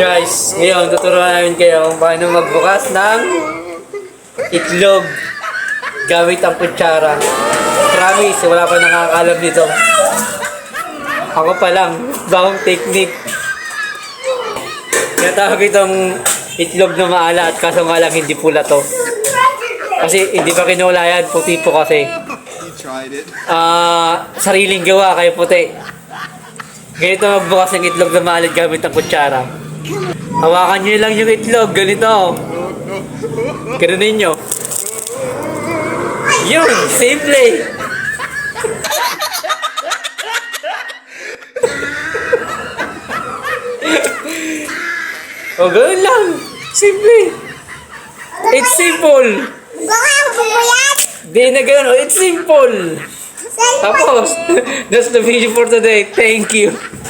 Guys, ngayon tuturuan namin kayo kung paano magbukas ng itlog gamit ang kutsara. Promise, wala pa nakakalam nito. Ako pa lang, bagong technique. Tinatawag itong itlog na maalat, kaso nga lang hindi pula to. Kasi hindi pa kinula yan, puti po kasi. Ah, sariling gawa kaya puti. Ganito magbukas ng itlog na maalat gamit ang kutsara. Hawakan nyo lang yung itlog, ganito. Ganunin nyo. Yun, simple. o, ganun lang. Simple. It's simple. Po yan? Di na ganun. It's simple. Tapos, that's the video for today. Thank you.